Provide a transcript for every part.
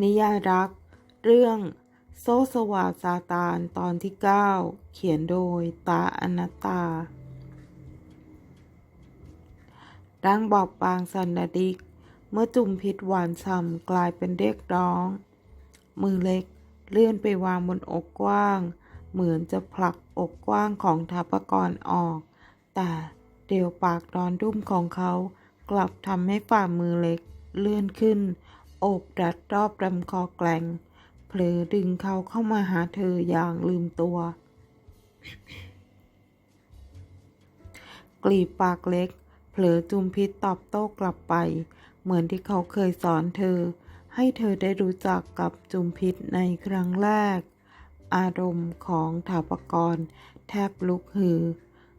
นิยายรัก เรื่อง โซสวาซาตานตอนที่ 9 เขียนโดยตาอนัตตาร่างบอบบางสันดาดิก เมื่อจุ่มพิษหวานฉ่ำกลายเป็นเรียกร้อง มือเล็กเลื่อนไปวางบนอกกว้าง เหมือนจะผลักอกกว้างของทาปกรออก แต่เดียวปากร้อนรุ่มของเขากลับทำให้ฝ่ามือเล็กเลื่อนขึ้น โอบรัดรอบลำคอแกลงเผลอดึงเขาเข้ามาหาเธออย่างลืมตัว กลีบปากเล็ก เผลอจุมพิษตอบโต้กลับไป เหมือนที่เขาเคยสอนเธอ ให้เธอได้รู้จักกับจุมพิษในครั้งแรก อารมณ์ของถาปกรแทบลุกฮือ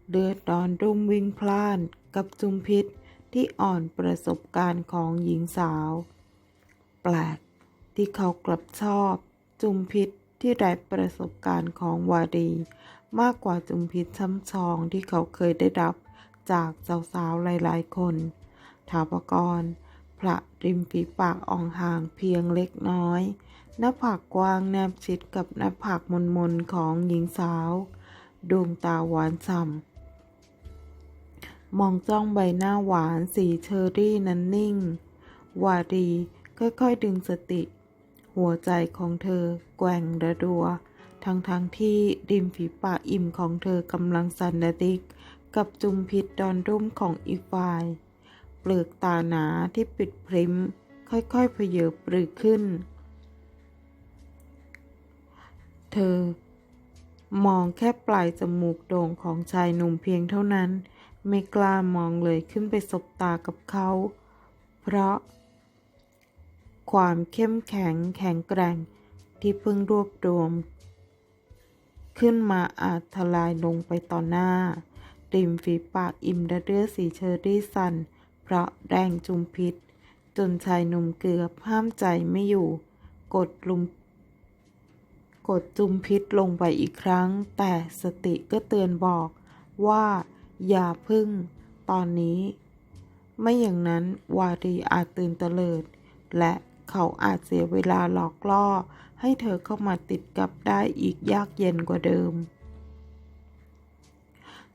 เลือดร้อนรุ่มวิ่งพล่านกับจุมพิษที่อ่อนประสบการณ์ของหญิงสาว ปลกที่เขากลับชอบ จุมพิษที่ไร้ประสบการณ์ของวารี มากกว่าจุมพิษช้ำชองที่เขาเคยได้รับจากสาวๆหลายๆ คนถาปกรพระริมฝีปากอ่องห่างเพียงเล็กน้อย หน้าผากกว้างแนบชิดกับหน้าผากมนๆของหญิงสาว ดวงตาหวานฉ่ำมองจ้องใบหน้าหวานสีเชอรี่นั้นนิ่ง วารี ค่อยๆดึงสติ หัวใจของเธอแกว่งระดัว ทั้งๆทที่ริมฝีปากอิ่มของเธอกำลังสันระดิก กับจุมพิษดอนรุ่มของอีกฝ่าย เปลือกตาหนาที่ปิดพริม ค่อยๆเพเยอปรือขึ้น เธอ มองแค่ปลายจมูกโด่งของชายหนุ่มเพียงเท่านั้น ไม่กล้ามองเลยขึ้นไปสบตากับเขา เพราะ ความเข้มแข็งแข็งแกร่งที่เพิ่งรวบรวม ขึ้นมาอาจทลายลงไปต่อหน้า ริมฝีปากอิ่มระเรื่อสีเชอรี่สัน เพราะแรงจุมพิษ จนชายหนุ่มเกือบห้ามใจไม่อยู่ กดลุม กดจุมพิษลงไปอีกครั้ง แต่สติก็เตือนบอกว่า อย่าพึ่ง ตอนนี้ ไม่อย่างนั้นวารีอาจตื่นเตลิด และ เขาอาจเสียเวลาหลอกล่อ ให้เธอเข้ามาติดกับได้อีกยากเย็นกว่าเดิม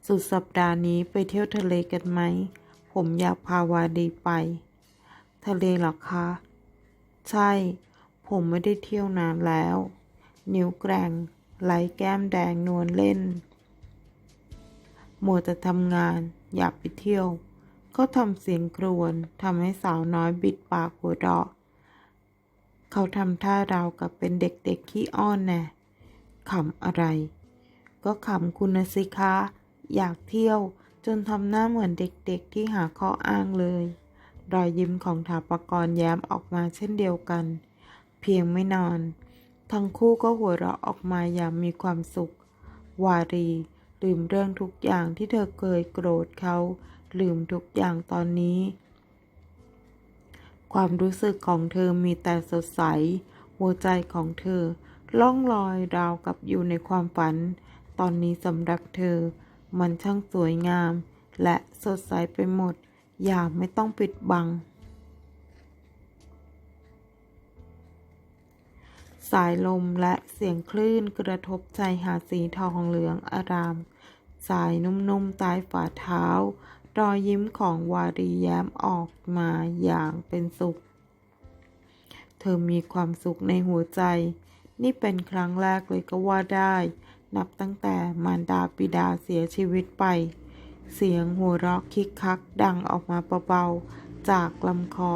สุดสัปดาห์นี้ไปเที่ยวทะเลกันไหม ผมอยากพาวาดีไป ทะเลหรอคะ ใช่ ผมไม่ได้เที่ยวนานแล้ว นิ้วแกร่งไหลแก้มแดงนวลเล่นมัวจะทำงาน อยากไปเที่ยว ก็ทำเสียงกรวนทำให้สาวน้อยบิดปากหัวเราะ เขาทำท่าราวกับเป็นเด็กๆขี้อ้อนแน่ขำอะไร ก็ขำคุณสิคะ อยากเที่ยวจนทำหน้าเหมือนเด็กๆที่หาข้ออ้างเลย รอยยิ้มของถาปกรแย้มออกมาเช่นเดียวกัน เพียงไม่นานทั้งคู่ก็หัวเราะออกมาอย่างมีความสุข วารีลืมเรื่องทุกอย่างที่เธอเคยโกรธเขา ลืมทุกอย่างตอนนี้ ความรู้สึกของเธอมีแต่สดใส หัวใจของเธอ ล่องลอยราวกับอยู่ในความฝัน ตอนนี้สำหรับเธอ มันช่างสวยงาม และสดใสไปหมด อย่างไม่ต้องปิดบัง สายลมและเสียงคลื่นกระทบชายหาดสีทองเหลืองอาราม สายนุ่มๆใต้ฝ่าเท้า รอยยิ้มของวารีแย้มออกมาอย่างเป็นสุข เธอมีความสุขในหัวใจ นี่เป็นครั้งแรกเลยก็ว่าได้ นับตั้งแต่มารดาปิดาเสียชีวิตไป เสียงหัวเราะคิกคักดังออกมาเบาๆ จากลำคอ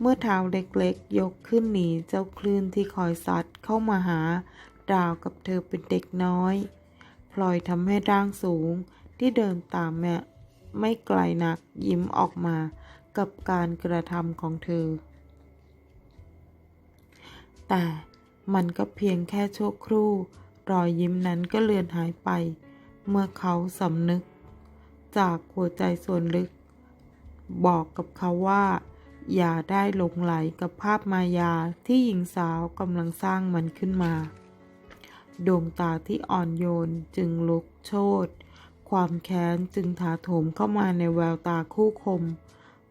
เมื่อเท้าเล็กๆ ยกขึ้นหนีเจ้าคลื่นที่คอยซัดเข้ามาหาราวกับเธอเป็นเด็กน้อย พลอยทำให้ร่างสูงที่เดินตามแม่ ไม่ไกลนักยิ้มออกมากับการกระทำของเธอ แต่มันก็เพียงแค่ชั่วครู่ รอยยิ้มนั้นก็เลือนหายไป เมื่อเขาสำนึก จากหัวใจส่วนลึก บอกกับเขาว่า อย่าได้หลงไหลกับภาพมายาที่หญิงสาวกำลังสร้างมันขึ้นมา ดวงตาที่อ่อนโยนจึงลุกโชน ความแค้นจึงถาโถมเข้ามาในแววตาคู่คม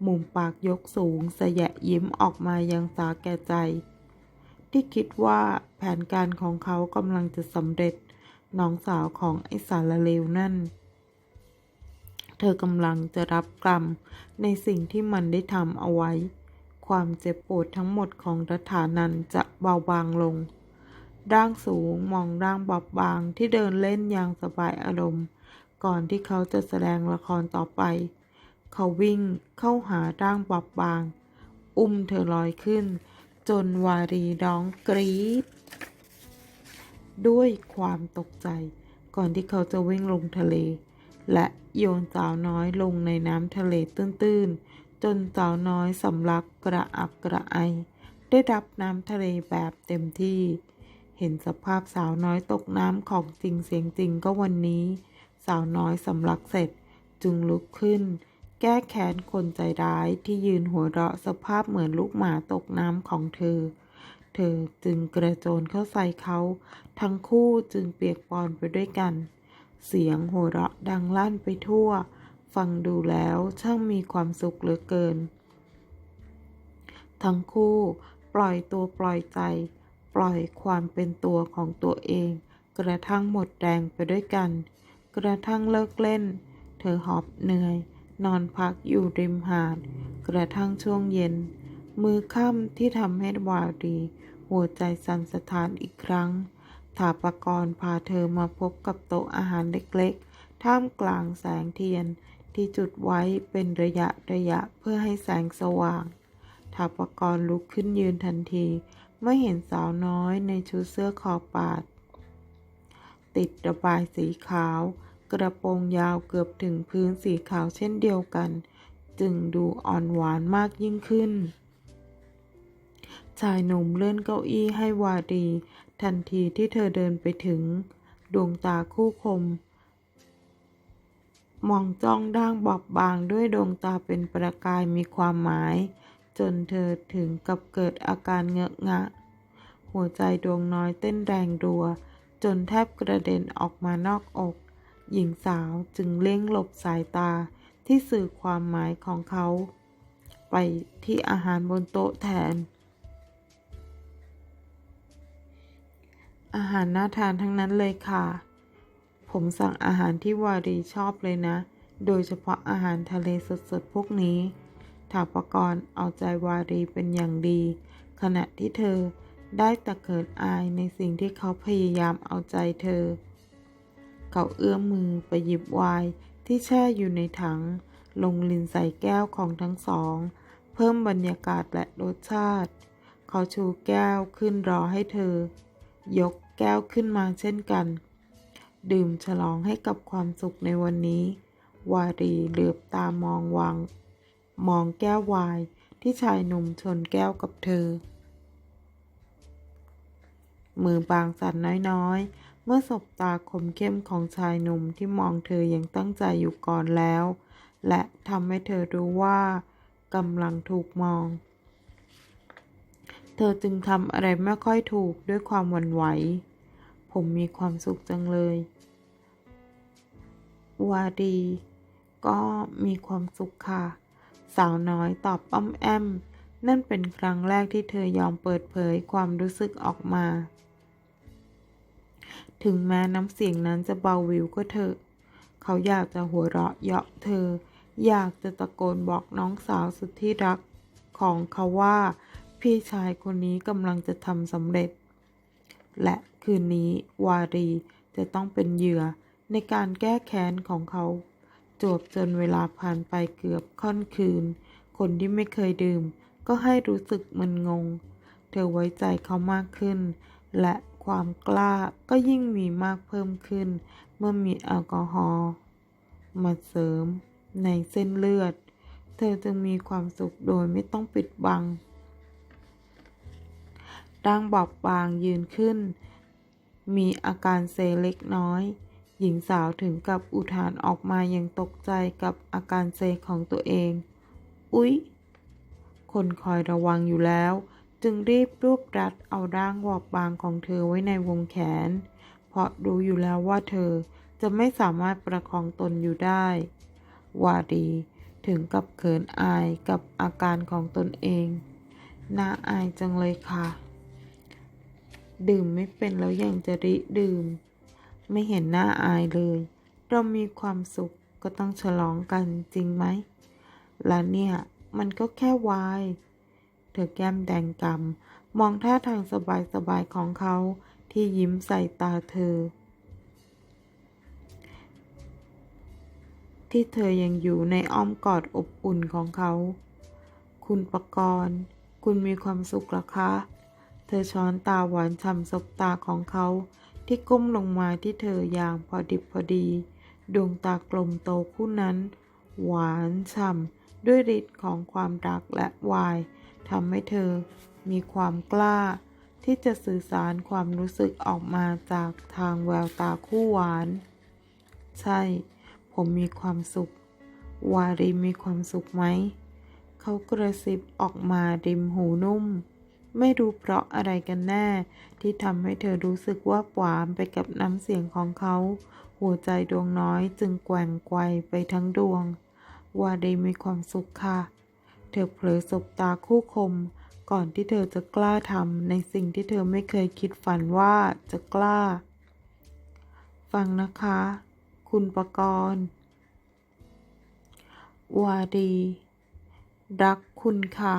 มุมปากยกสูงสยะยิ้มออกมายังสาแก่ใจ ที่คิดว่าแผนการของเขากำลังจะสำเร็จ น้องสาวของไอสารเลวนั่น เธอกำลังจะรับกรรมในสิ่งที่มันได้ทำเอาไว้ ความเจ็บปวดทั้งหมดของรัฐานันจะเบาบางลงร่างสูงมองร่างบอบบางที่เดินเล่นอย่างสบายอารมณ์ ก่อนที่เขาจะแสดงละครต่อไป เขาวิ่งเข้าหาร่างบอบบาง อุ้มเธอลอยขึ้น จนวารีร้องกรี๊ดด้วยความตกใจ ก่อนที่เขาจะวิ่งลงทะเล และโยนสาวน้อยลงในน้ำทะเลตื้นๆ จนสาวน้อยสำลักกระอักกระไอ ได้รับน้ำทะเลแบบเต็มที่ เห็นสภาพสาวน้อยตกน้ำของจริงเสียงจริงก็วันนี้ สาวน้อยสำลักเสร็จจึงลุกขึ้น แก้แค้นคนใจร้ายที่ยืนหัวเราะสภาพเหมือนลูกหมาตกน้ำของเธอ เธอจึงกระโจนเข้าใส่เขา ทั้งคู่จึงเปียกปอนไปด้วยกัน เสียงหัวเราะดังลั่นไปทั่ว ฟังดูแล้วช่างมีความสุขเหลือเกิน ทั้งคู่ปล่อยตัวปล่อยใจ ปล่อยความเป็นตัวของตัวเอง กระทั่งหมดแรงไปด้วยกัน กระทั่งเลิกเล่น เธอหอบเหนื่อย นอนพักอยู่ริมหาด กระทั่งช่วงเย็น มือค่ำที่ทำให้วารีหัวใจสั่นสะท้านอีกครั้งถาปกรพาเธอมาพบกับโต๊ะอาหารเล็กๆ ท่ามกลางแสงเทียนที่จุดไว้เป็นระยะระยะเพื่อให้แสงสว่างถาปกรลุกขึ้นยืนทันทีเมื่อเห็นสาวน้อยในชุดเสื้อคอปาด ติดระบายสีขาว กระโปรงยาวเกือบถึงพื้นสีขาวเช่นเดียวกัน จึงดูอ่อนหวานมากยิ่งขึ้น ชายหนุ่มเลื่อนเก้าอี้ให้วาดี ทันทีที่เธอเดินไปถึง ดวงตาคู่คม มองจ้องด่างบอบบางด้วยดวงตาเป็นประกายมีความหมาย จนเธอถึงกับเกิดอาการเงอะงะ หัวใจดวงน้อยเต้นแรงรัว จนแทบกระเด็นออกมานอกอก หญิงสาวจึงเล่งหลบสายตาที่สื่อความหมายของเขา ไปที่อาหารบนโต๊ะแทน อาหารน่าทานทั้งนั้นเลยค่ะ ผมสั่งอาหารที่วารีชอบเลยนะ โดยเฉพาะอาหารทะเลสดๆพวกนี้ถาปกรณ์เอาใจวารีเป็นอย่างดี ขณะที่เธอได้ตะเกิดอายในสิ่งที่เขาพยายามเอาใจเธอ เขาเอื้อมมือไปหยิบไวน์ที่แช่อยู่ในถัง ลงลินใส่แก้วของทั้งสอง เพิ่มบรรยากาศและรสชาติ เขาชูแก้วขึ้นรอให้เธอ ยกแก้วขึ้นมาเช่นกัน ดื่มฉลองให้กับความสุขในวันนี้ วารีเหลือบตามองวางมองแก้วไวน์ที่ชายหนุ่มชนแก้วกับเธอ มือบางสั่นน้อยๆ เมื่อสบตาคมเข้มของชายหนุ่มที่มองเธออย่างตั้งใจอยู่ก่อนแล้ว และทำให้เธอรู้ว่ากำลังถูกมอง เธอจึงทำอะไรไม่ค่อยถูกด้วยความหวั่นไหว ผมมีความสุขจังเลย วาดี ก็มีความสุขค่ะ สาวน้อยตอบอ้อมแอมนั่นเป็นครั้งแรกที่เธอยอมเปิดเผยความรู้สึกออกมา ถึงแม้น้ำเสียงนั้นจะเบาวิวก็เถอะ เขาอยากจะหัวเราะเยาะเธอ อยากจะตะโกนบอกน้องสาวสุดที่รักของเขาว่า พี่ชายคนนี้กำลังจะทำสำเร็จ และคืนนี้วารีจะต้องเป็นเหยื่อในการแก้แค้นของเขา จวบจนเวลาผ่านไปเกือบค่อนคืน คนที่ไม่เคยดื่ม ก็ให้รู้สึกมึนงง เธอไว้ใจเขามากขึ้น และ ความกล้าก็ยิ่งมีมากเพิ่มขึ้น เมื่อมีแอลกอฮอล์มาเสริมในเส้นเลือด เธอจึงมีความสุขโดยไม่ต้องปิดบังร่างบอบบางยืนขึ้น มีอาการเซเล็กน้อย หญิงสาวถึงกับอุทานออกมาอย่างตกใจกับอาการเซของตัวเอง อุ๊ย คนคอยระวังอยู่แล้ว จึงรีบรวบรัดเอาร่างบอบบางของเธอไว้ในวงแขน เพราะรู้อยู่แล้วว่าเธอจะไม่สามารถประคองตนอยู่ได้ วาดีถึงกับเขินอายกับอาการของตนเอง น่าอายจังเลยค่ะ ดื่มไม่เป็นแล้วยังจะริดื่ม ไม่เห็นหน้าอายเลย เรามีความสุขก็ต้องฉลองกันจริงไหมและเนี่ย มันก็แค่วาย เธอแก้มแดงกำมองท่าทางสบายๆของเขาที่ยิ้มใส่ตาเธอ ที่เธอยังอยู่ในอ้อมกอดอบอุ่นของเขา คุณประกรณ์คุณมีความสุขหรอคะ เธอช้อนตาหวานฉ่ำสบตาของเขาที่ก้มลงมาที่เธออย่างพอดิบพอดี ดวงตากลมโตคู่นั้น หวานฉ่ำด้วยฤทธิ์ของความรักและวาย ทำให้เธอมีความกล้า ที่จะสื่อสารความรู้สึกออกมาจากทางแววตาคู่หวาน ใช่ ผมมีความสุข วารีมีความสุขไหม เขากระซิบออกมาริมหูนุ่ม ไม่รู้เพราะอะไรกันแน่ ที่ทำให้เธอรู้สึกว่าหวานไปกับน้ำเสียงของเขา หัวใจดวงน้อยจึงแกว่งไกวไปทั้งดวง วารีมีความสุขค่ะ ธอเผลอสบตาคู่คม ก่อนที่เธอจะกล้าทำในสิ่งที่เธอไม่เคยคิดฝันว่าจะกล้า ฟังนะคะ คุณประกรณ์วาดี รักคุณค่ะ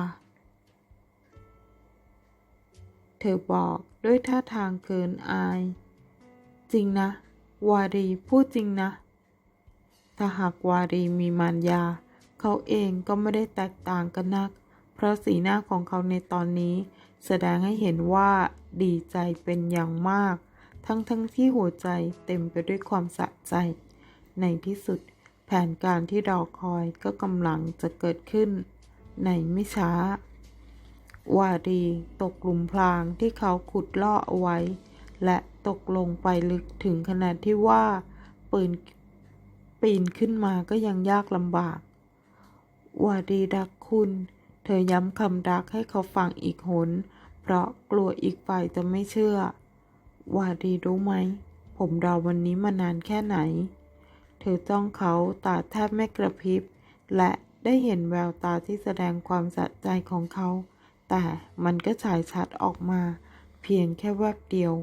เธอบอกด้วยท่าทางเกินอาย จริงนะ วารีพูดจริงนะ ถ้าหากวารีมีมารยา เขาเองก็ไม่ได้แตกต่างกันนัก เพราะสีหน้าของเขาในตอนนี้ แสดงให้เห็นว่าดีใจเป็นอย่างมาก ทั้งทั้งที่หัวใจเต็มไปด้วยความสะใจ ในที่สุด แผนการที่รอคอยก็กำลังจะเกิดขึ้น ในไม่ช้า วารีตกหลุมพรางที่เขาขุดล่อเอาไว้ และตกลงไปลึกถึงขนาดที่ว่า ปืนปีนขึ้นมาก็ยังยากลำบาก วารีรักคุณ เธอย้ำคำรักให้เขาฟังอีกหน เพราะกลัวอีกฝ่ายจะไม่เชื่อวารีรู้ไหม ผมรอวันนี้มานานแค่ไหน เธอจ้องเขาตาแทบไม่กระพริบ และได้เห็นแววตาที่แสดงความสะใจของเขา แต่มันก็ฉายชัดออกมา เพียงแค่แวบเดียว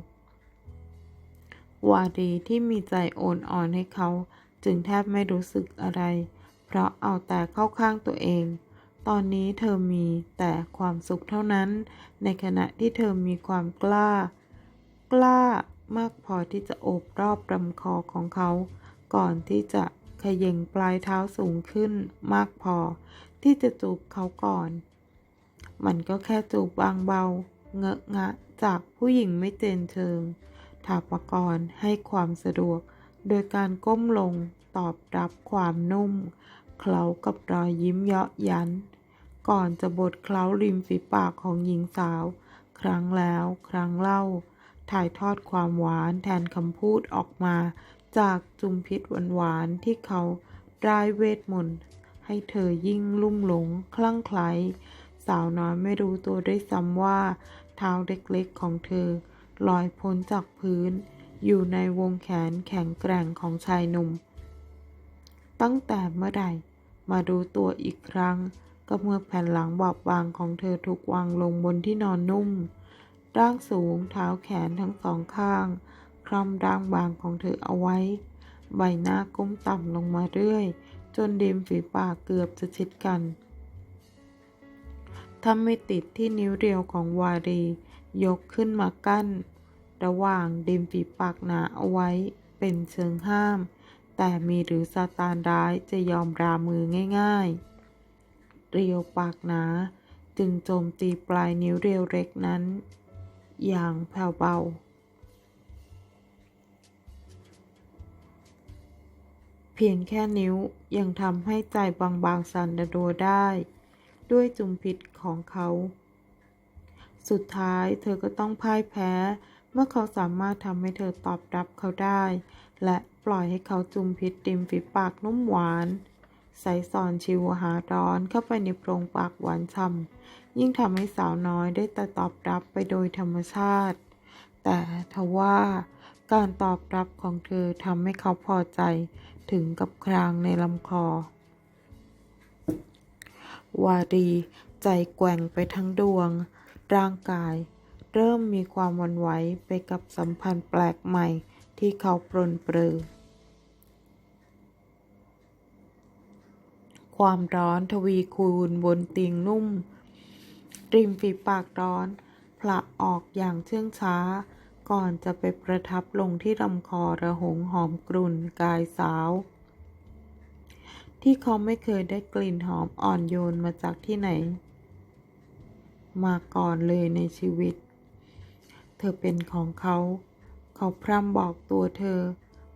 วาดีที่มีใจโอนอ่อนให้เขา จึงแทบไม่รู้สึกอะไร เพราะเอาแต่เข้าข้างตัวเอง ตอนนี้เธอมีแต่ความสุขเท่านั้น ในขณะที่เธอมีความกล้า กล้ามากพอที่จะโอบรอบลำคอของเขา ก่อนที่จะขย่งปลายเท้าสูงขึ้นมากพอ ที่จะจูบเขาก่อน มันก็แค่จูบบางเบา เงอะงะจากผู้หญิงไม่เจนเชิงถาปกรณ์ให้ความสะดวก โดยการก้มลง ตอบรับความนุ่ม เคล้ากับรอยยิ้มเยาะยัน ก่อนจะบดเคล้าริมฝีปากของหญิงสาว ครั้งแล้วครั้งเล่า ถ่ายทอดความหวานแทนคำพูดออกมา จากจุมพิษหวานๆที่เขาร่ายเวทมนต์ให้เธอยิ่งลุ่มหลงคลั่งไคล้สาวน้อยไม่รู้ตัวด้วยซ้ำว่า เท้าเล็กๆของเธอ ลอยพ้นจากพื้น อยู่ในวงแขนแข็งแกร่งของชายหนุ่ม ตั้งแต่เมื่อใด มาดูตัวอีกครั้ง ก็เมื่อแผ่นหลังบอบบางของเธอถูกวางลงบนที่นอนนุ่ม ร่างสูงเท้าแขนทั้งสองข้าง คล่อมร่างบางของเธอเอาไว้ ใบหน้าก้มต่ำลงมาเรื่อย จนริมฝีปากเกือบจะชิดกันถ้าไม่ติดที่นิ้วเรียวของวารี ยกขึ้นมากั้น ระหว่างดิมฝีปากหนาเอาไว้เป็นเชิงห้าม แต่มีหรือซาตานร้ายจะยอมรามือง่ายๆ เรียวปากหนาจึงโจมตีปลายนิ้วเรียวเล็กนั้น อย่างแผ่วเบา เพียงแค่นิ้วยังทำให้ใจบางๆสั่นระรัวได้ ด้วยจุมพิษของเขา สุดท้ายเธอก็ต้องพ่ายแพ้เมื่อเขาสามารถทำให้เธอตอบรับเขาได้ และ ปล่อยให้เขาจุมพิษริมฝีปากนุ่มหวานใส่ซอนชิวหาร้อนเข้าไปในโพรงปากหวานช่ำยิ่งทำให้สาวน้อยได้แต่ตอบรับไปโดยธรรมชาติ แต่ทว่าการตอบรับของเธอทำให้เขาพอใจถึงกับครางในลำคอ วารีใจแกว่งไปทั้งดวง ร่างกาย เริ่มมีความวันไหวไปกับสัมพันธ์แปลกใหม่ที่เขาปรนเปรอ ความร้อนทวีคูณบนเตียงนุ่ม ริมฝีปากร้อนผละออกอย่างเชื่องช้า ก่อนจะไปประทับลงที่ลำคอระหงหอมกรุ่นกายสาว ที่เขาไม่เคยได้กลิ่นหอมอ่อนโยนมาจากที่ไหน มาก่อนเลยในชีวิต เธอเป็นของเขา เขาพร่ำบอกตัวเธอ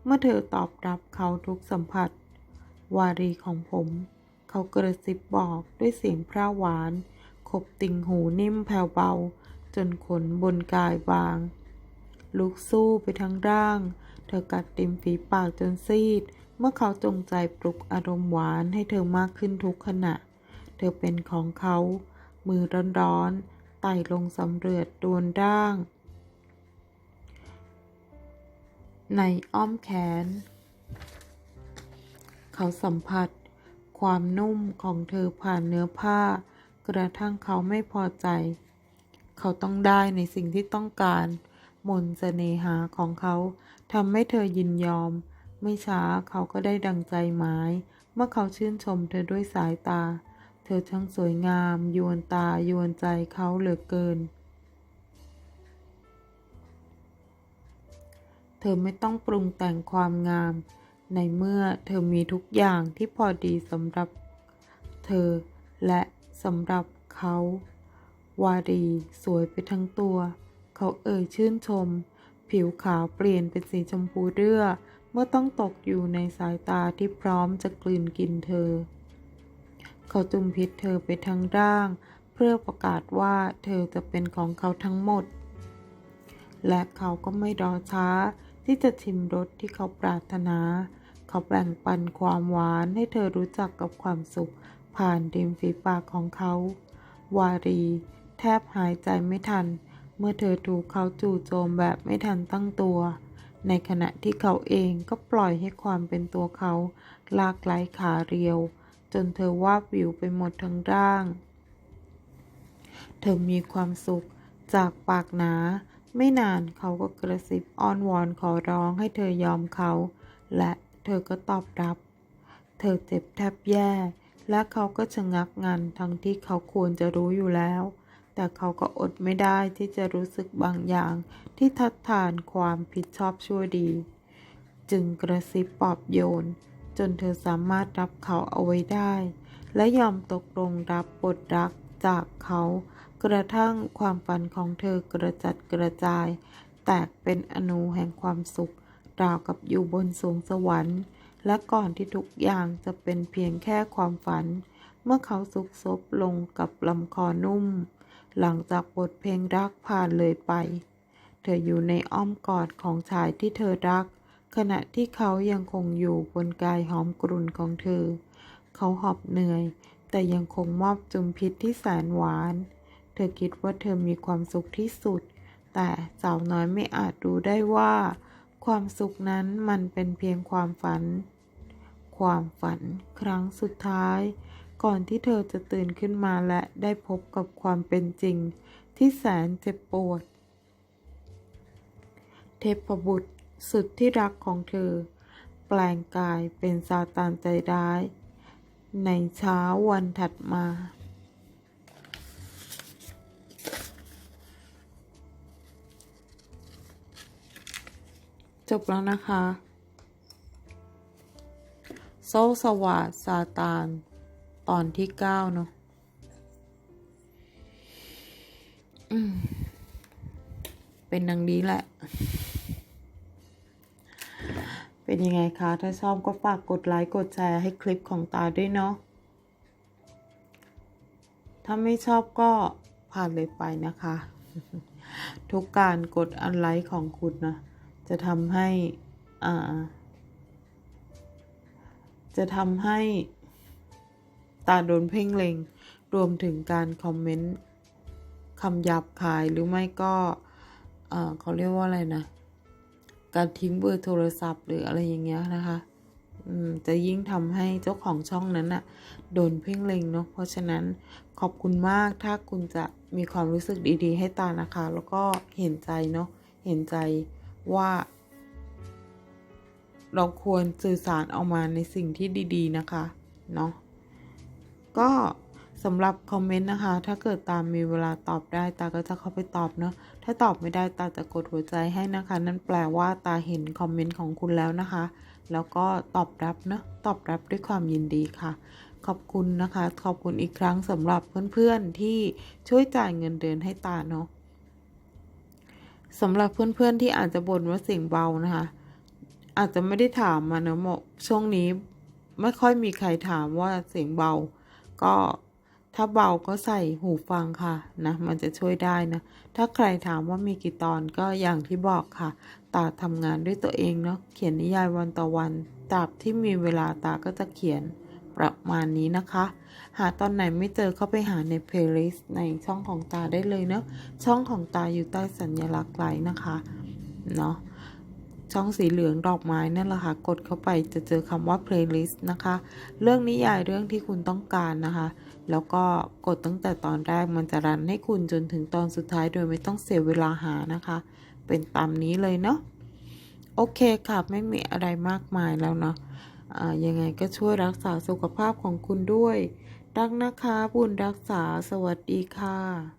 เมื่อเธอตอบรับเขาทุกสัมผัส วารีของผม เขากระซิบบอกด้วยเสียงพร่หวาน ขบติ่งหูนิ่มแผ่วเบา จนขนบนกายบาง ลุกสู้ไปทั้งร่าง เธอกัดติมฝีปากจนซีด เมื่อเขาจงใจปลุกอารมณ์หวานให้เธอมากขึ้นทุกขณะ เธอเป็นของเขา มือร้อนๆไต่ลงสำเร็จดวนร่าง ในอ้อมแขน เขาสัมผัส ความนุ่มของเธอผ่านเนื้อผ้า กระทั่งเขาไม่พอใจ เขาต้องได้ในสิ่งที่ต้องการ มนเสน่หาของเขาทำให้เธอยินยอม ไม่ช้าเขาก็ได้ดังใจหมาย เมื่อเขาชื่นชมเธอด้วยสายตา เธอช่างสวยงาม ยวนตายวนใจเขาเหลือเกิน เธอไม่ต้องปรุงแต่งความงาม ในเมื่อเธอมีทุกอย่างที่พอดีสำหรับเธอและสำหรับเขา วารีสวยไปทั้งตัว เขาเอ่ยชื่นชม ผิวขาวเปลี่ยนเป็นสีชมพูเรื่อ เมื่อต้องตกอยู่ในสายตาที่พร้อมจะกลืนกินเธอ เขาจุมพิษเธอไปทั้งร่าง เพื่อประกาศว่าเธอจะเป็นของเขาทั้งหมด และเขาก็ไม่รอช้าที่จะชิมรสที่เขาปรารถนา เขาแบ่งปันความหวานให้เธอรู้จักกับความสุข ผ่านริมฝีปากของเขา วารี แทบหายใจไม่ทัน เมื่อเธอถูกเขาจู่โจมแบบไม่ทันตั้งตัว ในขณะที่เขาเองก็ปล่อยให้ความเป็นตัวเขา ลากไหลขาเรียว จนเธอวาบวิวไปหมดทั้งร่าง เธอมีความสุขจากปากหนา ไม่นานเขาก็กระซิบอ้อนวอนขอร้องให้เธอยอมเขา และ เธอก็ตอบรับ เธอเจ็บแทบแย่ และเขาก็ชะงักงันทั้งที่เขาควรจะรู้อยู่แล้ว แต่เขาก็อดไม่ได้ที่จะรู้สึกบางอย่างที่ทัดทานความผิดชอบชั่วดี จึงกระซิบปลอบโยน จนเธอสามารถรับเขาเอาไว้ได้ และยอมตกลงรับบทรักจากเขา กระทั่งความฝันของเธอกระจัดกระจาย แตกเป็นอนูแห่งความสุข ราวกับอยู่บนสวงสวรรค์ และก่อนที่ทุกอย่างจะเป็นเพียงแค่ความฝัน เมื่อเขาสุกซบลงกับลำคอนุ่ม หลังจากบทเพลงรักผ่านเลยไป เธออยู่ในอ้อมกอดของชายที่เธอรัก ขณะที่เขายังคงอยู่บนกายหอมกรุ่นของเธอ เขาหอบเหนื่อย แต่ยังคงมอบจุมพิษที่แสนหวาน เธอคิดว่าเธอมีความสุขที่สุด แต่สาวน้อยไม่อาจรู้ได้ว่า ความสุขนั้นมันเป็นเพียงความฝัน ความฝันครั้งสุดท้าย ก่อนที่เธอจะตื่นขึ้นมาและได้พบกับความเป็นจริง ที่แสนเจ็บปวด เทพบุตรสุดที่รักของเธอ แปลงกายเป็นซาตานใจร้าย ในเช้าวันถัดมา จบแล้วนะคะ โซ่สวาดซาตาน ตอนที่เก้าเนาะเป็นดังนี้แหละ เป็นยังไงคะ ถ้าชอบก็ฝากกดไลค์ กดแชร์ให้คลิปของตาด้วยเนาะ ถ้าไม่ชอบก็ผ่านเลยไปนะคะ ทุกการกดอันไลค์ของคุณนะ จะทำให้อ่าจะทำให้ตาโดนเพ่งเล็ง รวมถึงการคอมเมนต์คำหยาบคายหรือไม่ก็เอ่อเขาเรียกว่าอะไรนะ การทิ้งเบอร์โทรศัพท์หรืออะไรอย่างเงี้ยนะคะอืมจะยิ่งทำให้เจ้าของช่องนั้นน่ะโดนเพ่งเล็งเนาะเพราะฉะนั้นขอบคุณมากถ้าคุณจะมีความรู้สึกดีๆ ให้ตานะคะ แล้วก็เห็นใจเนาะเห็นใจ ว่า เราควรสื่อสารออกมาในสิ่งที่ดีๆนะคะ เนาะก็สำหรับคอมเมนต์นะคะ ถ้าเกิดตามมีเวลาตอบได้ตาก็จะเข้าไปตอบเนาะ ถ้าตอบไม่ได้ตาจะกดหัวใจให้นะคะ นั่นแปลว่าตาเห็นคอมเมนต์ของคุณแล้วนะคะ แล้วก็ตอบรับเนาะ ตอบรับด้วยความยินดีค่ะ ขอบคุณนะคะ ขอบคุณอีกครั้งสำหรับเพื่อนๆที่ช่วยจ่ายเงินเดือนให้ตาเนาะ สำหรับเพื่อนๆที่อาจจะบ่นว่าเสียงเบานะคะ อาจจะไม่ได้ถามมาเนอะหมช่วงนี้ไม่ค่อยมีใครถามว่าเสียงเบา ก็ถ้าเบาก็ใส่หูฟังค่ะนะมันจะช่วยได้นะ ถ้าใครถามว่ามีกี่ตอนก็อย่างที่บอกค่ะ ตาทำงานด้วยตัวเองเนาะเขียนนิยายวันต่อวันตราบที่มีเวลาตาก็จะเขียน ประมาณนี้นะคะ หาตอนไหนไม่เจอเข้าไปหาในเพลย์ลิสต์ในช่องของตาได้เลยเนาะช่องของตาอยู่ใต้สัญลักษณ์ไลน์นะคะเนาะช่องสีเหลืองดอกไม้นั่นแหละค่ะ กดเข้าไปจะเจอคำว่า playlist นะคะ เรื่องนิยายเรื่องที่คุณต้องการนะคะ แล้วก็กดตั้งแต่ตอนแรกมันจะรันให้คุณจนถึงตอนสุดท้ายโดยไม่ต้องเสียเวลาหานะคะ เป็นตามนี้เลยเนาะ โอเคค่ะ ไม่มีอะไรมากมายแล้วเนาะ ยังไงก็ช่วยรักษาสุขภาพของคุณด้วย รักนะคะบุญรักษาสวัสดีค่ะ